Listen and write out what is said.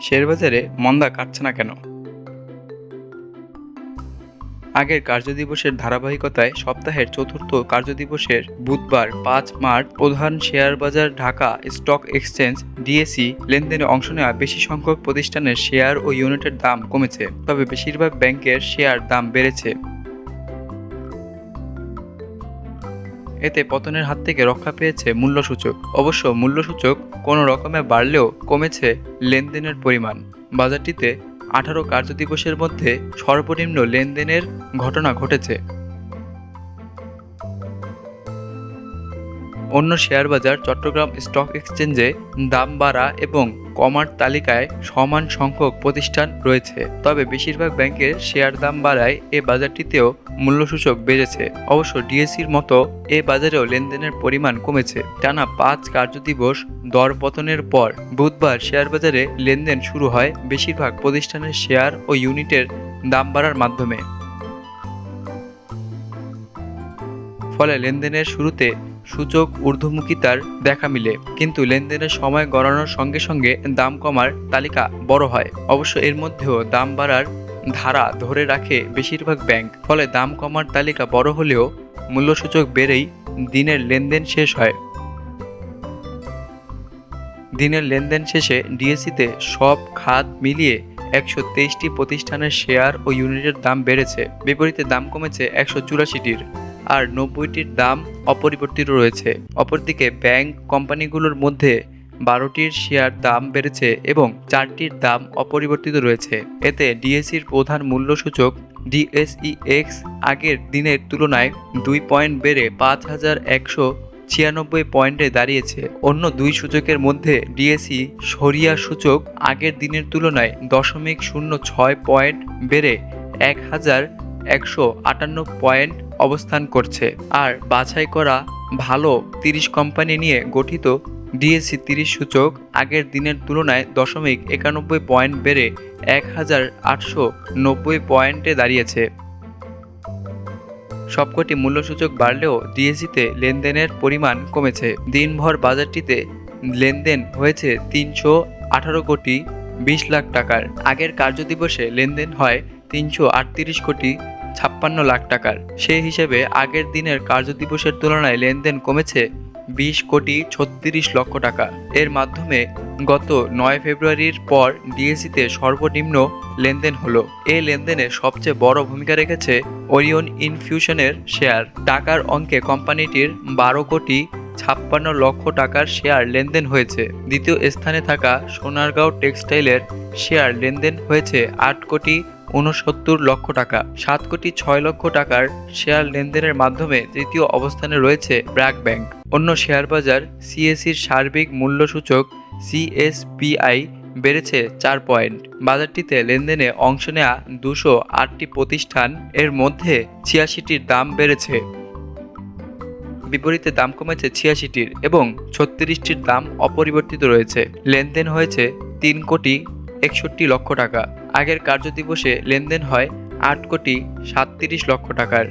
শেয়ারবাজারে মন্দা কাটছে না কেন? আগের কার্যদিবসের ধারাবাহিকতায় সপ্তাহের চতুর্থ কার্যদিবসের বুধবার পাঁচ মার্চ প্রধান শেয়ার বাজার ঢাকা স্টক এক্সচেঞ্জ ডিএসি লেনদেনে অংশ নেওয়া বেশি সংখ্যক প্রতিষ্ঠানের শেয়ার ও ইউনিটের দাম কমেছে, তবে বেশিরভাগ ব্যাংকের শেয়ার দাম বেড়েছে। এতে পতনের হাত থেকে রক্ষা পেয়েছে মূল্যসূচক। অবশ্য মূল্যসূচক কোনো রকমে বাড়লেও কমেছে লেনদেনের পরিমাণ। বাজারটিতে আঠারো কার্যদিবসের মধ্যে সর্বনিম্ন লেনদেনের ঘটনা ঘটেছে। অন্য শেয়ার বাজার চট্টগ্রাম স্টক এক্সচেঞ্জে দাম বাড়া এবং কমার তালিকায় সমান সংখ্যক প্রতিষ্ঠান রয়েছে। তবে বেশিরভাগ ব্যাংকের শেয়ার দাম বাড়ায় এ বাজারটিতেও মূল্যসূচক বেড়েছে। অবশ্য ডিএসির মতো এ বাজারেও লেনদেনের পরিমাণ কমেছে। টানা পাঁচ কার্যদিবস দর পতনের পর বুধবার শেয়ার বাজারে লেনদেন শুরু হয় বেশিরভাগ প্রতিষ্ঠানের শেয়ার ও ইউনিটের দাম বাড়ার মাধ্যমে। ফলে লেনদেনের শুরুতে সূচক ঊর্ধ্বমুখিতার দেখা মিলে। কিন্তু লেনদেনের সময় গড়ানোর সঙ্গে সঙ্গে দাম কমার তালিকা বড় হয়। অবশ্য এর মধ্যেও দাম বাড়ার ধারা ধরে রাখে বেশিরভাগ ব্যাংক। ফলে দাম কমার তালিকা বড় হলেও মূল্যসূচক বেড়েই দিনের লেনদেন শেষ হয়। দিনের লেনদেন শেষে ডিএসিতে সব খাত মিলিয়ে একশো তেইশটি প্রতিষ্ঠানের শেয়ার ও ইউনিটের দাম বেড়েছে। বিপরীতে দাম কমেছে একশো চুরাশিটির। আর নব্বইটির দাম অপরিবর্তিত রয়েছে। অপরদিকে ব্যাংক কোম্পানিগুলোর মধ্যে বারোটির শেয়ার দাম বেড়েছে এবং চারটির দাম অপরিবর্তিত রয়েছে। এতে ডিএসির প্রধান মূল্য মূল্যসূচক ডিএসইএক্স আগের দিনের তুলনায় দুই পয়েন্ট বেড়ে পাঁচ হাজার একশো ছিয়ানব্বই পয়েন্টে দাঁড়িয়েছে। অন্য দুই সূচকের মধ্যে ডিএসই সরিয়া সূচক আগের দিনের তুলনায় দশমিক শূন্য ছয় পয়েন্ট বেড়ে এক হাজার একশো আটান্ন পয়েন্ট অবস্থান করছে। আর বাছাই করা ভালো তিরিশ কোম্পানি নিয়ে গঠিত ডিএসসি তিরিশ সূচক আগের দিনের তুলনায় দশমিক একানব্বই পয়েন্ট বেড়ে এক হাজার আটশো নব্বই পয়েন্টে দাঁড়িয়েছে। সবকটি মূল্যসূচক বাড়লেও ডিএসসিতে লেনদেনের পরিমাণ কমেছে। দিনভর বাজারটিতে লেনদেন হয়েছে তিনশো আঠারো কোটি বিশ লাখ টাকার। আগের কার্যদিবসে লেনদেন হয় তিনশো আটত্রিশ কোটি ছাপ্পান্ন লাখ টাকার। সেই হিসেবে আগের দিনের কার্যদিবসের তুলনায় লেনদেন কমেছে বিশ কোটি ছত্রিশ লক্ষ টাকা। এর মাধ্যমে গত নয় ফেব্রুয়ারির পর ডিএসিতে সর্বনিম্ন লেনদেন হলো। এই লেনদেনে সবচেয়ে বড় ভূমিকা রেখেছে ওরিয়ন ইনফিউশনের শেয়ার। টাকার অঙ্কে কোম্পানিটির বারো কোটি ছাপ্পান্ন লক্ষ টাকার শেয়ার লেনদেন হয়েছে। দ্বিতীয় স্থানে থাকা সোনারগাঁও টেক্সটাইলের শেয়ার লেনদেন হয়েছে আট কোটি উনসত্তর লক্ষ টাকা। সাত কোটি ছয় লক্ষ টাকার শেয়ার লেনদেনের মাধ্যমে তৃতীয় অবস্থানে রয়েছে ব্র্যাক ব্যাংক। অন্য শেয়ার বাজার সিএসির সার্বিক মূল্যসূচক সিএসপিআই বেড়েছে চার পয়েন্ট। বাজারটিতে লেনদেনে অংশ নেওয়া দুশো আটটি প্রতিষ্ঠান এর মধ্যে ছিয়াশিটির দাম বেড়েছে। বিপরীতে দাম কমেছে ছিয়াশিটির এবং ছত্রিশটির দাম অপরিবর্তিত রয়েছে। লেনদেন হয়েছে তিন কোটি একষট্টি লক্ষ টাকা। আগের কার্যদিবসে লেনদেন হয় আট কোটি সাতত্রিশ লক্ষ টাকার।